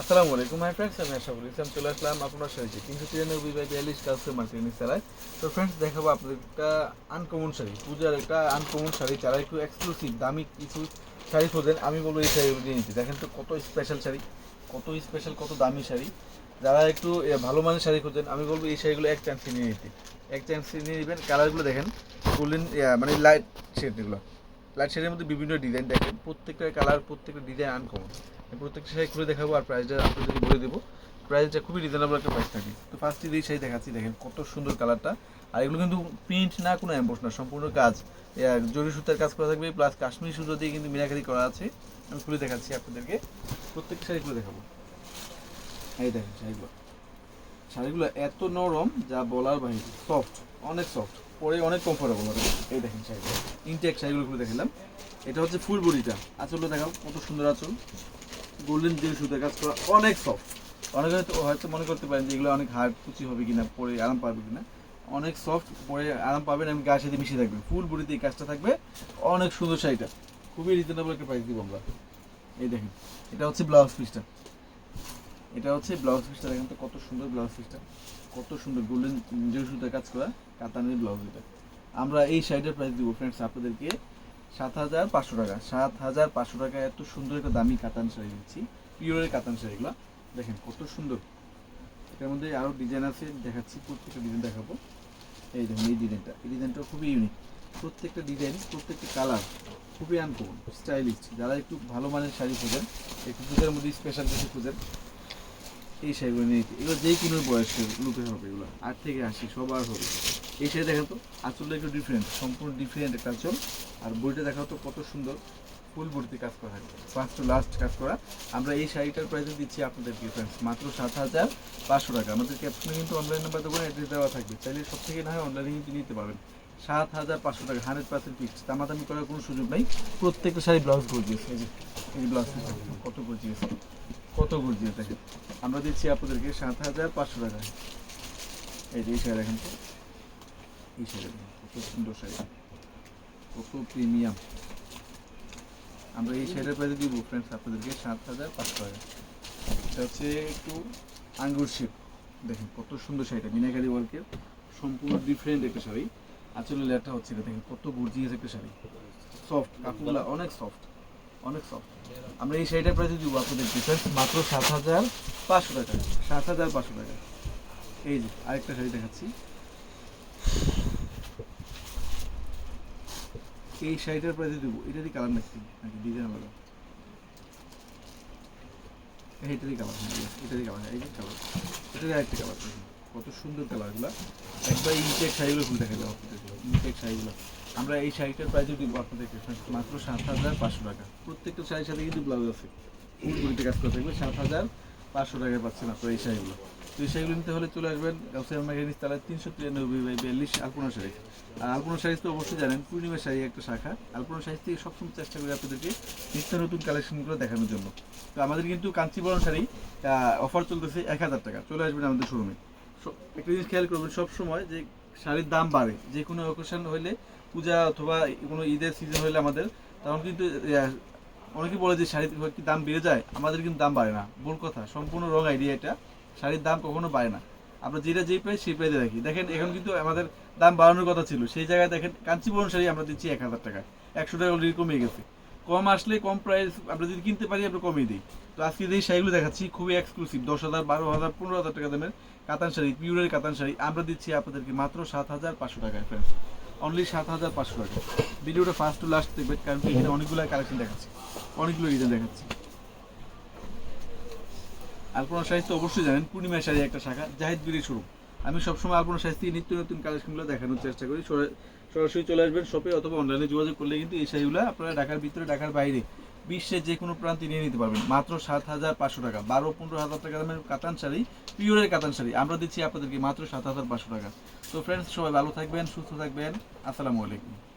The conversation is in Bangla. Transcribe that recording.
আসসালামু আলাইকুম মাই ফ্রেন্ডস আমি আশা করি ইসলাম চলে আসলাম আপনার সাথে তিনশো তিরানব্বই বাই বিয়াল্লিশ কালসে মার্কেটিং চালায় তো ফ্রেন্ডস দেখাবো আপনাদের একটা আনকমন শাড়ি। পূজার একটা আনকমন শাড়ি, যারা একটু এক্সক্লুসিভ দামি কিছু শাড়ি খোঁজেন, আমি বলব এই শাড়ি নিতে। দেখেন তো কত স্পেশাল শাড়ি, কত স্পেশাল কত দামি শাড়ি। যারা একটু ভালো মানের শাড়ি খোঁজেন, আমি বলব এই শাড়িগুলো এক চান্সে নিয়ে নিতে। এক চান্সে নিয়ে নেবেন। কালারগুলো দেখেন গোল্ডেন মানে লাইট শেড এগুলো লাইট শেডের মধ্যে বিভিন্ন ডিজাইন দেখেন। প্রত্যেকটা কালার প্রত্যেকটা ডিজাইন আনকমন প্রত্যেকটা শাড়ি খুলে দেখাবো আর প্রাইসটা আপনাদেরকে বলে দেবো। প্রাইসটা খুবই রিজনেবল একটা প্রাইস থাকে। তো ফার্স্টে এই শাড়ি দেখাচ্ছি, দেখেন কত সুন্দর কালারটা আর এগুলো কিন্তু প্রিন্ট না, কোনো অ্যাম্বোস না, সম্পূর্ণ কাজ। জরি সুতার কাজ করা থাকবে প্লাস কাশ্মীরি সুতো দিয়ে কিন্তু মিনাকারি করা আছে। আমি খুলে দেখাচ্ছি আপনাদেরকে। প্রত্যেকটা শাড়ি খুলে দেখাবো। এই দেখেন শাড়িগুলো। শাড়িগুলো এত নরম, যা বলার বাহিনী সফট অনেক সফট পরে অনেক কমফোর্টেবল হবে। এই দেখেন শাড়িগুলো ইনটেক শাড়িগুলো খুলে দেখালাম। এটা হচ্ছে ফুল বডিটা আঁচলটা দেখাও, কত সুন্দর আঁচল। গোল্ডেন যে সুতার কাজ করা অনেক সফট অনেকে হয়তো হয়তো মনে করতে পারেন যে এগুলো অনেক হার্ড কুচি হবে কিনা, পরে আরাম পাবে কিনা। অনেক সফট পরে আরাম পাবেন এবং গায়ের সাথে মিশে থাকবে। ফুল বডিতে এই কাজটা থাকবে অনেক সুন্দর শাড়িটা। খুবই রিজনেবল একটা প্রাইস দিব আমরা। এই দেখেন, এটা হচ্ছে ব্লাউজ পিসটা এটা হচ্ছে ব্লাউজ পিসটা দেখেন তো কত সুন্দর ব্লাউজ পিসটা কত সুন্দর গোল্ডেন সুতার কাজ করা, কাতানের ব্লাউজ এটা। আমরা এই শাড়িটার প্রাইস দিব ফ্রেন্ডস আপনাদেরকে সাত হাজার পাঁচশো টাকা। সাত হাজার পাঁচশো টাকা এত সুন্দর একটা দামি কাতান শাড়ি দিচ্ছি পিওরের কাতান শাড়িগুলো। দেখেন কত সুন্দর। এটার মধ্যে আরও ডিজাইন আছে, দেখাচ্ছি, প্রত্যেকটা ডিজাইন দেখাবো। এই দেখুন, এই ডিজাইনটা এই ডিজাইনটা খুবই ইউনিক প্রত্যেকটা ডিজাইন প্রত্যেকটা কালার খুবই আনকমন স্টাইলিশ যারা একটু ভালো মানের শাড়ি খোঁজেন একটু পূজার মধ্যে স্পেশাল কিছু খোঁজেন এই শাড়িগুলো নিয়ে এগুলো যেই কোনো বয়সের লোকের হবে এগুলো। আট থেকে আশি সবার হবে। এই শাড়ি দেখেন তো আঁচলটা একটু ডিফারেন্ট সম্পূর্ণ ডিফারেন্ট একটা আঁচল আর বইটা দেখাও তো কত সুন্দর। ফুল ভর্তি কাজ করা থাকবে ফার্স্ট লাস্ট কাজ করা। আমরা এই শাড়িটার প্রাইসে দিচ্ছি আপনাদেরকে ফ্রেন্ডস মাত্র সাত হাজার পাঁচশো টাকা। আমাদের ক্যাপশনে কিন্তু অনলাইন নাম্বার দেবো অ্যাড্রেস দেওয়া থাকবে। চাইলে সব থেকে না হয় অনলাইনে কিন্তু নিতে পারবেন। সাত হাজার পাঁচশো টাকা হান্ড্রেড পার্সেন্ট ফিক্সড দামাদামি করার কোনো সুযোগ নাই। প্রত্যেকটা শাড়ি ব্লাউজ গর্জিয়েছে এই যে এই যে ব্লাউজ কত গর্জিয়েছে কত গর্জিয়ে দেখেন? আমরা দিচ্ছি আপনাদেরকে সাত হাজার পাঁচশো টাকা। এই যে এই শাড়ি দেখেন এই শাড়ি কত সুন্দর শাড়ি। কত প্রিমিয়াম আমরা এই শাড়ির প্রাইসে দিব ফ্রেন্ডস আপনাদেরকে সাত হাজার পাঁচশো টাকা। এটা হচ্ছে একটু আঙ্গুর শেপ দেখেন কত সুন্দর শাড়িটা, মিনাকারি ওয়ার্কের সম্পূর্ণ ডিফারেন্ট একটা শাড়ি। আসলে লেটা হচ্ছে দেখেন কত গর্জিয়াস একটা শাড়ি। সফট কাপড়গুলো অনেক সফট অনেক সফট আমরা এই শাড়িটার প্রাইসে দিব আপনাদের ডিফারেন্স মাত্র সাত হাজার পাঁচশো টাকা। সাত হাজার পাঁচশো টাকা। এই যে, আরেকটা শাড়ি দেখাচ্ছি। এই শাড়িটার প্রাইসে দেবো। এটারই কালার নাকি? নাকি ডিজাইন আলাদা? এইটারই কালার হ্যাঁ এটারই কালার এই যে কালার এটারই আরেকটা কালার কত সুন্দর কালারগুলো একবার ইনটেক শাড়িগুলো খুলে দেখা যাবে ইনটেক শাড়িগুলো। আমরা এই শাড়িটার প্রাইসে দিব আপনাদেরকে মাত্র সাত হাজার পাঁচশো টাকা। প্রত্যেকটা শাড়ির সাথে কিন্তু ব্লাউজ আছে। বডিতে কাজ করতে থাকবে। সাত হাজার পাঁচশো টাকায় পাচ্ছেন আপনারা এই শাড়িগুলো। তো এই শাড়িগুলো নিতে হলে চলে আসবেন গাউসিয়া ম্যাগাজিন তালা তিনশো তিরানব্বই বাই বিয়াল্লিশ আলপনা শাড়ি। আর আলপনা শাড়ি তো অবশ্যই জানেন পূর্ণিমা শাড়ি একটা শাখা। আলপনা শাড়ি থেকে সবসময় চেষ্টা করি আপনাদেরকে নিত্য নতুন কালেকশনগুলো দেখানোর জন্য। তো আমাদের কিন্তু কাঞ্চিবরণ শাড়ি অফার চলতেছে এক হাজার টাকা। চলে আসবেন আমাদের শোরুমে একটা জিনিস খেয়াল করবেন, সবসময় যে শাড়ির দাম বাড়ে। যে কোনো অকেশন হলে পূজা অথবা কোনো ঈদের সিজন হলে আমাদের, তখন কিন্তু অনেকে বলে যে শাড়ির কি দাম বেড়ে যায়? আমাদের কিন্তু দাম বাড়ে না। ভুল কথা। সম্পূর্ণ রং আইডিয়া এটা। শাড়ির দাম কখনো বাড়ে না। আমরা যেটা যেই প্রাইস সেই প্রাইসে রাখি দেখেন, এখন কিন্তু আমাদের দাম বাড়ানোর কথা ছিল। সেই জায়গায় দেখেন, কাঞ্চিবরণ শাড়ি আমরা দিচ্ছি এক হাজার টাকা একশো টাকা অলরেডি কমে গেছে। কম আসলে, কম প্রাইস আমরা যদি কিনতে পারি, আমরা কমিয়ে দিই। তো আজকে যে শাড়িগুলো দেখাচ্ছি, খুবই এক্সক্লুসিভ দশ হাজার, বারো হাজার, পনেরো হাজার টাকা দামের কাতান শাড়ি পিউরের কাতান শাড়ি, আমরা দিচ্ছি আপনাদেরকে মাত্র সাত হাজার পাঁচশো টাকায় ফ্রেন্ডস অনলি সাত হাজার পাঁচশো টাকা। ভিডিওটা ফার্স্ট টু লাস্ট দেখবেন, কারণ কি এখানে অনেকগুলো কালেকশন দেখাচ্ছি। অনেকগুলো ডিজাইন দেখাচ্ছি। আলপনা শাড়ি তো অবশ্যই জানেন পূর্ণিমা শাড়ি একটা শাখা, জাহিদ বিড়ি শুরু আমি সবসময় আলপনা শাস্তি নিত্য নতুন কালেকশনগুলো দেখানোর চেষ্টা করি। সরা- সরাসরি চলে আসবেন শপে অথবা অনলাইনে যোগাযোগ করলে কিন্তু এই শাড়িগুলো আপনারা ঢাকার ভিতরে, ঢাকার বাইরে বিশ্বের যে কোনো প্রান্তে নিয়ে নিতে পারবেন। মাত্র সাত হাজার পাঁচশো টাকা। বারো, পনেরো হাজার টাকা দামের কাতান শাড়ি, পিওরের কাতান শাড়ি। আমরা দিচ্ছি আপনাদেরকে মাত্র সাত হাজার পাঁচশো টাকা। তো ফ্রেন্ডস সবাই ভালো থাকবেন, সুস্থ থাকবেন। আসসালামু আলাইকুম।